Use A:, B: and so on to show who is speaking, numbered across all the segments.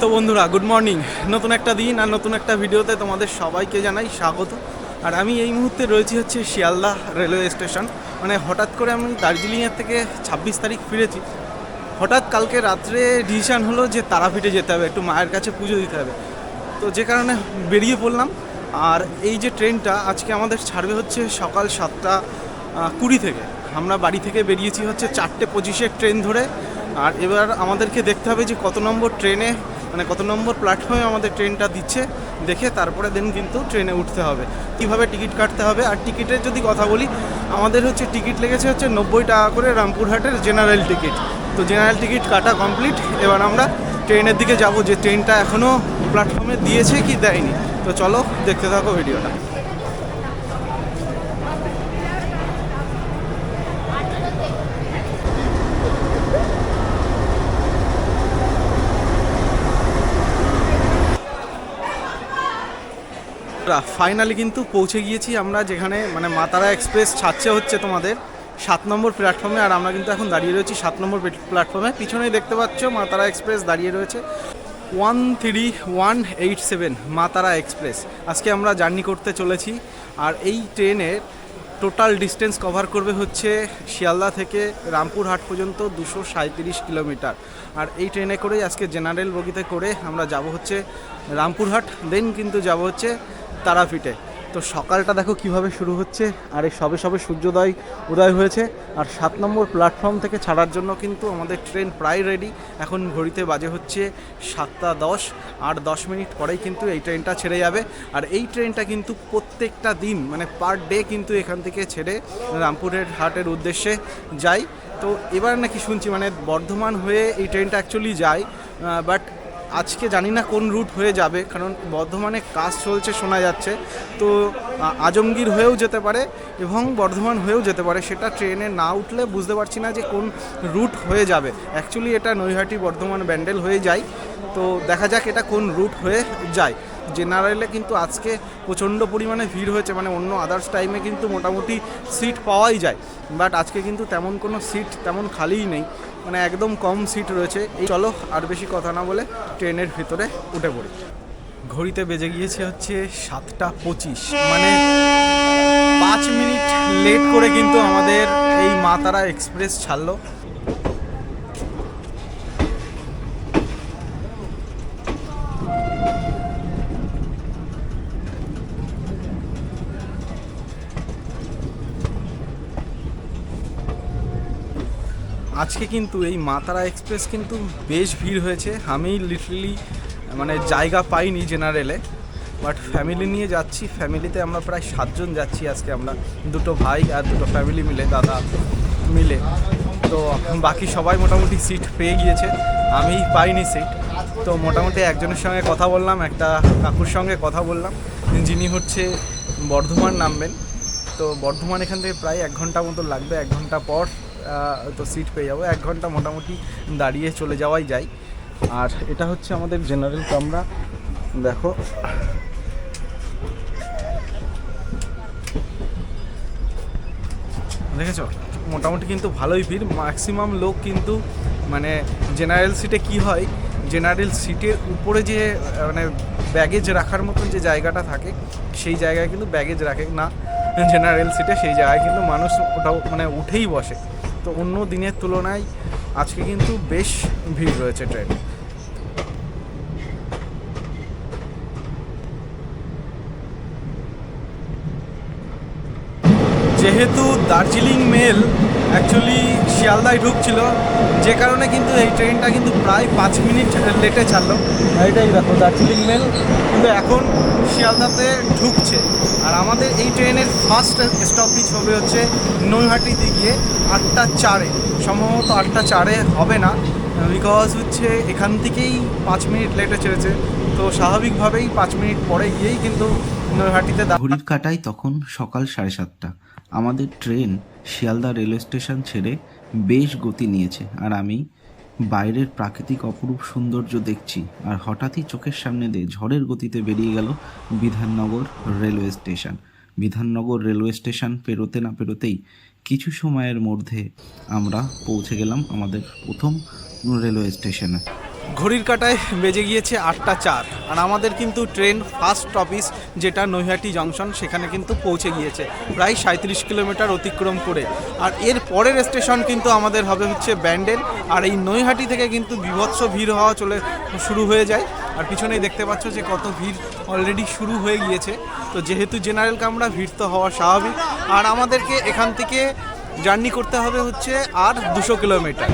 A: তো বন্ধুরা good morning নতুন একটা দিন আর নতুন একটা ভিডিওতে তোমাদের সবাইকে জানাই স্বাগত। আর আমি এই মুহূর্তে রয়েছি হচ্ছে শিয়ালদা রেলওয়ে স্টেশন। মানে হঠাৎ করে আমি দার্জিলিংয়ের থেকে ছাব্বিশ তারিখ ফিরেছি। হঠাৎ কালকে রাত্রে ডিসিশান হলো যে তারাপীঠে যেতে হবে, একটু মায়ের কাছে পুজো দিতে হবে। তো যে কারণে বেরিয়ে পড়লাম। আর এই যে ট্রেনটা আজকে আমাদের ছাড়বে হচ্ছে সকাল সাতটা কুড়ি থেকে। আমরা বাড়ি থেকে বেরিয়েছি হচ্ছে চারটে পঁচিশের ট্রেন ধরে। আর এবার আমাদেরকে দেখতে হবে যে কত নম্বর ট্রেনে মানে কত নম্বর প্ল্যাটফর্মে আমাদের ট্রেনটা দিচ্ছে, দেখে তারপরে দেন কিন্তু ট্রেনে উঠতে হবে। কীভাবে টিকিট কাটতে হবে? আর টিকিটের যদি কথা বলি, আমাদের হচ্ছে টিকিট লেগেছে হচ্ছে নব্বই টাকা করে রামপুরহাটের জেনারেল টিকিট তো জেনারেল টিকিট কাটা কমপ্লিট এবার আমরা ট্রেনের দিকে যাব। যে ট্রেনটা এখনও প্ল্যাটফর্মে দিয়েছে কি দেয়নি? তো চলো দেখতে থাকো ভিডিওটা ফাইনালি কিন্তু পৌঁছে গিয়েছি আমরা যেখানে মানে মাতারা এক্সপ্রেস ছাড়ছে হচ্ছে তোমাদের সাত নম্বর প্ল্যাটফর্মে আর আমরা কিন্তু এখন দাঁড়িয়ে রয়েছি সাত নম্বর প্ল্যাটফর্মে পিছনেই দেখতে পাচ্ছ মাতারা এক্সপ্রেস দাঁড়িয়ে রয়েছে। One three one eight seven Matara express আজকে আমরা জার্নি করতে চলেছি, আর এই ট্রেনের টোটাল ডিস্টেন্স কভার করবে হচ্ছে শিয়ালদা থেকে রামপুরহাট পর্যন্ত দুশো সাঁত্রিশ কিলোমিটার। আর এই ট্রেনে করেই আজকে জেনারেল বগিতে করে আমরা যাব হচ্ছে রামপুরহাট দেন কিন্তু যাব হচ্ছে তারাপীঠে। তো সকালটা দেখো কীভাবে শুরু হচ্ছে, আর এই সবে সবে সূর্যোদয়, উদয় হয়েছে। আর সাত নম্বর প্ল্যাটফর্ম থেকে ছাড়ার জন্য কিন্তু আমাদের ট্রেন প্রায় রেডি এখন ঘড়িতে বাজে হচ্ছে সাতটা দশ, আর দশ মিনিট পরেই কিন্তু এই ট্রেনটা ছেড়ে যাবে। আর এই ট্রেনটা কিন্তু প্রত্যেকটা দিন মানে পার ডে কিন্তু এখান থেকে ছেড়ে রামপুরের হাটের উদ্দেশ্যে যায় তো এবার নাকি শুনছি মানে বর্ধমান হয়ে এই ট্রেনটা অ্যাকচুয়ালি যায় বাট আজকে জানি না কোন রুট হয়ে যাবে, কারণ বর্ধমানে কাজ চলছে শোনা যাচ্ছে। তো আজমগীর হয়েও যেতে পারে এবং বর্ধমান হয়েও যেতে পারে, সেটা ট্রেনে না উঠলে বুঝতে পারছি না যে কোন রুট হয়ে যাবে। অ্যাকচুয়ালি এটা নৈহাটি বর্ধমান ব্যান্ডেল হয়ে যায়। তো, দেখা যাক এটা কোন রুট হয়ে যায়। জেনারেলে কিন্তু আজকে প্রচণ্ড পরিমাণে ভিড় হয়েছে মানে অন্য আদার্স টাইমে কিন্তু মোটামুটি সিট পাওয়াই যায়। বাট আজকে কিন্তু তেমন কোনো সিট তেমন খালিই নেই। মানে একদম কম সিট রয়েছে। এই চলো আর বেশি কথা না বলে ট্রেনের ভিতরে উঠে পড়ি। ঘড়িতে বেজে গিয়েছে হচ্ছে সাতটা পঁচিশ। মানে পাঁচ মিনিট লেট করে কিন্তু আমাদের এই মাতারা এক্সপ্রেস ছাড়লো। আজকে কিন্তু এই মাতারা এক্সপ্রেস কিন্তু বেশ ভিড় হয়েছে। আমি লিটারেলি মানে জায়গা পাইনি জেনারেলে বাট ফ্যামিলি নিয়ে যাচ্ছি। ফ্যামিলিতে আমরা প্রায় সাতজন যাচ্ছি আজকে আমরা। দুটো ভাই আর দুটো ফ্যামিলি মিলে, দাদা মিলে। তো বাকি সবাই মোটামুটি সিট পেয়ে গিয়েছে। আমি পাইনি সিট তো মোটামুটি একজনের সঙ্গে কথা বললাম, একটা কাকুর সঙ্গে কথা বললাম। যিনি হচ্ছে বর্ধমান নামবেন। তো বর্ধমান এখান থেকে প্রায় এক ঘণ্টা মতো লাগবে, এক ঘণ্টা পর। তো সিট পেয়ে যাব। এক ঘণ্টা মোটামুটি দাঁড়িয়ে চলে যাওয়াই যায়। আর এটা হচ্ছে আমাদের জেনারেল কামরা। দেখো। দেখেছ? মোটামুটি কিন্তু ভালোই ভিড়। ম্যাক্সিমাম লোক কিন্তু মানে জেনারেল সিটে কি হয়? জেনারেল সিটের উপরে যে মানে ব্যাগেজ রাখার মতন যে জায়গাটা থাকে, সেই জায়গায় কিন্তু ব্যাগেজ রাখে না। জেনারেল সিটে সেই জায়গায় কিন্তু মানুষ ওটাও মানে উঠেই বসে। তো অন্য দিনের তুলনায় আজকে কিন্তু বেশ ভিড় রয়েছে ট্রেনে। যেহেতু দার্জিলিং মেল অ্যাকচুয়ালি শিয়ালদায় ঢুকছিল। যে কারণে কিন্তু এই ট্রেনটা কিন্তু প্রায় পাঁচ মিনিট লেটে ছাড়লো। এটাই দেখো দার্জিলিং মেল কিন্তু এখন শিয়ালদাতে ঢুকছে। আর আমাদের এই ট্রেনের ফার্স্ট স্টপেজ হবে হচ্ছে নৈহাটিতে গিয়ে আটটা চারে। সম্ভবত আটটা চারে হবে না বিকজ হচ্ছে এখান থেকেই পাঁচ মিনিট লেটে ছেড়েছে। তো স্বাভাবিকভাবেই পাঁচ মিনিট পরে গিয়েই কিন্তু নৈহাটিতে
B: ঘড়ির কাটায় তখন সকাল সাড়ে সাতটা। আমাদের ট্রেন শিয়ালদা রেলওয়ে স্টেশন ছেড়ে বেশ গতি নিয়েছে আর আমি বাইরের প্রাকৃতিক অপরূপ সৌন্দর্য দেখছি আর হঠাৎই চোখের সামনে দিয়ে ঝড়ের গতিতে বেরিয়ে গেল Bidhannagar railway station. Bidhannagar railway station পেরোতে না পেরোতেই কিছু সময়ের মধ্যে আমরা পৌঁছে গেলাম আমাদের প্রথম রেলওয়ে স্টেশনে।
A: ঘড়ির কাটায় বেজে গিয়েছে আটটা চার। আর আমাদের কিন্তু ট্রেন ফার্স্ট অফিস যেটা নৈহাটি জংশন সেখানে কিন্তু পৌঁছে গিয়েছে, প্রায় সাঁত্রিশ কিলোমিটার অতিক্রম করে। আর এর পরের স্টেশন কিন্তু আমাদের হবে হচ্ছে ব্যান্ডেল। আর এই নৈহাটি থেকে কিন্তু বিভৎস ভিড় হওয়া চলে, শুরু হয়ে যায়। আর পিছনেই দেখতে পাচ্ছ যে কত ভিড় অলরেডি শুরু হয়ে গিয়েছে। তো যেহেতু জেনারেল কামরা, ভিড় তো হওয়া স্বাভাবিক। আর আমাদেরকে এখান থেকে জার্নি করতে হবে হচ্ছে আর দুশো কিলোমিটার।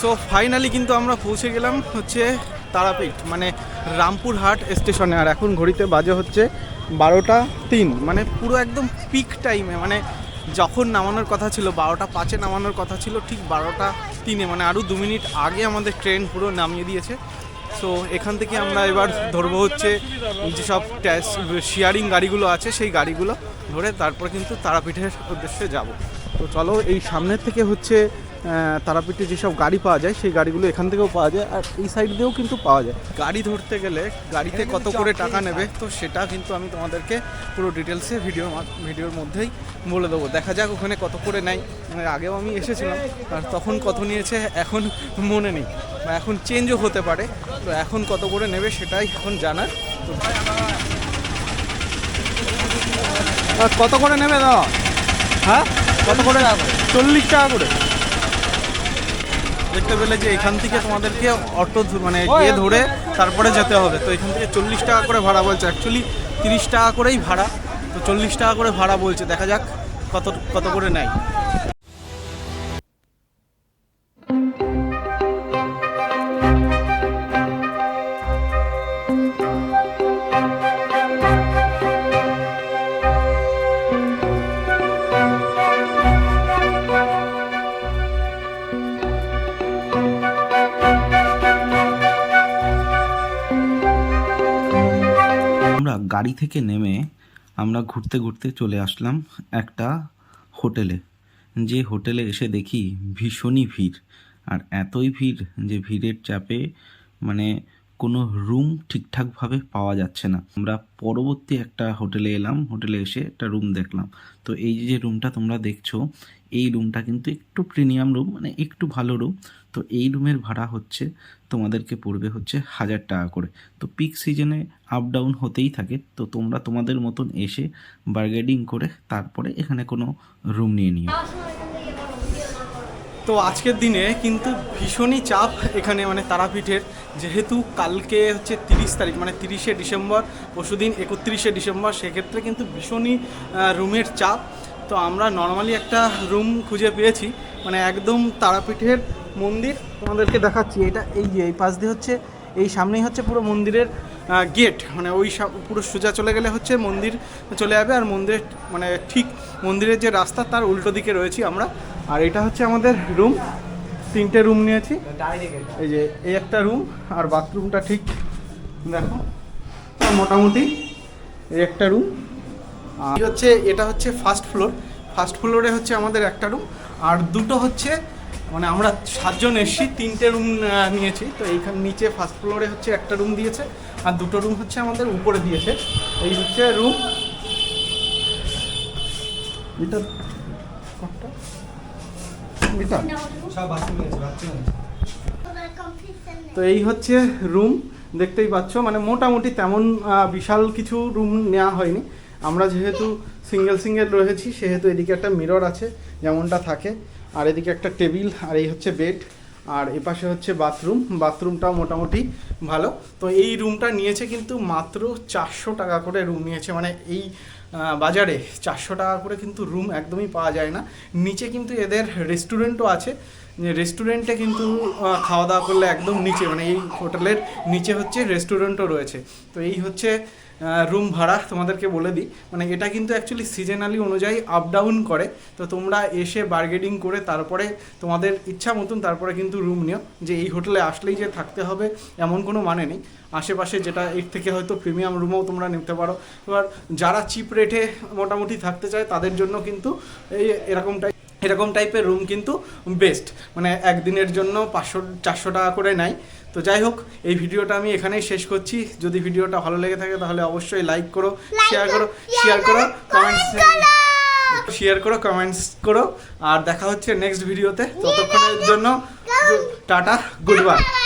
A: সো ফাইনালি কিন্তু আমরা পৌঁছে গেলাম হচ্ছে তারাপীঠ মানে রামপুরহাট স্টেশনে। আর এখন ঘড়িতে বাজে হচ্ছে বারোটা তিন মানে পুরো একদম পিক টাইমে মানে যখন নামানোর কথা ছিল, বারোটা পাঁচে নামানোর কথা ছিল, ঠিক বারোটা তিনে মানে আরও দু মিনিট আগে আমাদের ট্রেন পুরো নামিয়ে দিয়েছে। সো এখান থেকে আমরা এবার ধরবো হচ্ছে যেসব শেয়ারিং গাড়িগুলো আছে, সেই গাড়িগুলো ধরে তারপর কিন্তু তারাপীঠের উদ্দেশ্যে যাব। তো চলো এই সামনের থেকে হচ্ছে তারাপীঠে যেসব গাড়ি পাওয়া যায় সেই গাড়িগুলো এখান থেকেও পাওয়া যায় আর এই সাইড দিয়েও কিন্তু পাওয়া যায়। গাড়ি ধরতে গেলে গাড়িতে কত করে টাকা নেবে তো সেটা কিন্তু আমি তোমাদেরকে পুরো ডিটেলসে ভিডিও ভিডিওর মধ্যেই বলে দেবো। দেখা যাক ওখানে কত করে নেয়। মানে আগেও আমি এসেছিলাম আর তখন কত নিয়েছে এখন মনে নেই। বা এখন চেঞ্জও হতে পারে তো এখন কত করে নেবে সেটাই এখন জানার তো কত করে নেবে দাদা হ্যাঁ? কত করে চল্লিশ টাকা করে। দেখতে পেলে যে এখান থেকে তোমাদেরকে অটো মানে গিয়ে ধরে তারপরে যেতে হবে। তো এখান থেকে চল্লিশ টাকা করে ভাড়া বলছে। অ্যাকচুয়ালি তিরিশ টাকা করেই ভাড়া। তো চল্লিশ টাকা করে ভাড়া বলছে। দেখা যাক কত কত করে নেয়।
B: থেকে নেমে আমরা ঘুরতে ঘুরতে চলে আসলাম একটা হোটেলে। যে হোটেলে এসে দেখি ভীষণই ভিড়। আর এতই ভিড় যে ভিড়ের চাপে মানে কোনো রুম ঠিকঠাকভাবে পাওয়া যাচ্ছে না। আমরা পরবর্তী একটা হোটেলে এলাম, হোটেলে এসে একটা রুম দেখলাম। তো এই যে রুমটা তোমরা দেখছ এই রুমটা কিন্তু একটু প্রিমিয়াম রুম মানে একটু ভালো রুম। তো এই রুমের ভাড়া হচ্ছে, তোমাদেরকে পড়বে হচ্ছে হাজার টাকা করে। তো পিক সিজনে আপ ডাউন হতেই থাকে, তো তোমরা তোমাদের মতন এসে বার্গেডিং করে তারপরে এখানে কোনো রুম নিয়ে নিও।
A: তো আজকের দিনে কিন্তু ভীষণই চাপ এখানে মানে তারাপীঠের। যেহেতু কালকে হচ্ছে তিরিশ তারিখ মানে তিরিশে ডিসেম্বর, পরশুদিন একত্রিশে ডিসেম্বর, সেক্ষেত্রে কিন্তু ভীষণই রুমের চাপ। তো আমরা নর্মালি একটা রুম খুঁজে পেয়েছি মানে একদম তারাপীঠের মন্দির। তোমাদেরকে দেখাচ্ছি, এটা এই যে, এই পাশ দিয়ে হচ্ছে, এই সামনেই হচ্ছে পুরো মন্দিরের গেট মানে ওই পুরো সোজা চলে গেলে হচ্ছে মন্দির চলে যাবে, আর মন্দিরের মানে ঠিক মন্দিরের যে রাস্তা, তার উল্টো দিকে রয়েছি আমরা। আর এটা হচ্ছে আমাদের রুম তিনটে রুম নিয়েছি। এই যে, এই একটা রুম আর বাথরুমটা ঠিক, দেখো, মোটামুটি, এই একটা রুম হচ্ছে এটা হচ্ছে ফার্স্ট ফ্লোর ফার্স্ট ফ্লোরে হচ্ছে আমাদের একটা রুম আর দুটো হচ্ছে মানে আমরা সাতজন এসছি তিনটে রুম নিয়েছি। তো এইখানে নিচে ফার্স্ট ফ্লোরে হচ্ছে একটা রুম দিয়েছে আর দুটো রুম হচ্ছে আমাদের উপরে দিয়েছে। এই হচ্ছে রুম এটা এটা? তো এই হচ্ছে রুম দেখতেই পাচ্ছ। মানে মোটামুটি তেমন বিশাল কিছু রুম নেওয়া হয়নি। আমরা যেহেতু সিঙ্গেল সিঙ্গেল রয়েছি, সেহেতু এদিকে একটা মিরর আছে, যেমনটা থাকে। আর এদিকে একটা টেবিল আর এই হচ্ছে বেড আর এপাশে হচ্ছে বাথরুম বাথরুমটাও মোটামুটি ভালো। তো এই রুমটা নিয়েছে কিন্তু মাত্র চারশো টাকা করে রুম নিয়েছে। মানে এই বাজারে চারশো টাকা করে কিন্তু রুম একদমই পাওয়া যায় না। নিচে কিন্তু এদের রেস্টুরেন্টও আছে। রেস্টুরেন্টে কিন্তু খাওয়া দাওয়া করলে একদম নিচে মানে এই হোটেলের নিচে হচ্ছে রেস্টুরেন্টও রয়েছে। তো এই হচ্ছে রুম ভাড়া তোমাদেরকে বলে দিই। মানে এটা কিন্তু অ্যাকচুয়ালি সিজনালি অনুযায়ী আপ ডাউন করে। তো তোমরা এসে বার্গেনিং করে তারপরে তোমাদের ইচ্ছা মতন তারপরে কিন্তু রুম নিও। যে এই হোটেলে আসলেই যে থাকতে হবে, এমন কোনো মানে নেই। আশেপাশে যেটা এর থেকে হয়তো প্রিমিয়াম রুমও তোমরা নিতে পারো। এবার যারা চিপ রেটে মোটামুটি থাকতে চায়, তাদের জন্য কিন্তু এই এরকম টাইপ এরকম টাইপের রুম কিন্তু বেস্ট মানে একদিনের জন্য পাঁচশো চারশো টাকা করে নেয়। তো যাই হোক এই ভিডিওটা আমি এখানেই শেষ করছি। যদি ভিডিওটা ভালো লেগে থাকে তাহলে অবশ্যই লাইক করো শেয়ার করো শেয়ার করো কমেন্টস শেয়ার করো। কমেন্টস করো আর দেখা হচ্ছে নেক্সট ভিডিওতে ততক্ষণের জন্য টাটা গুড বাই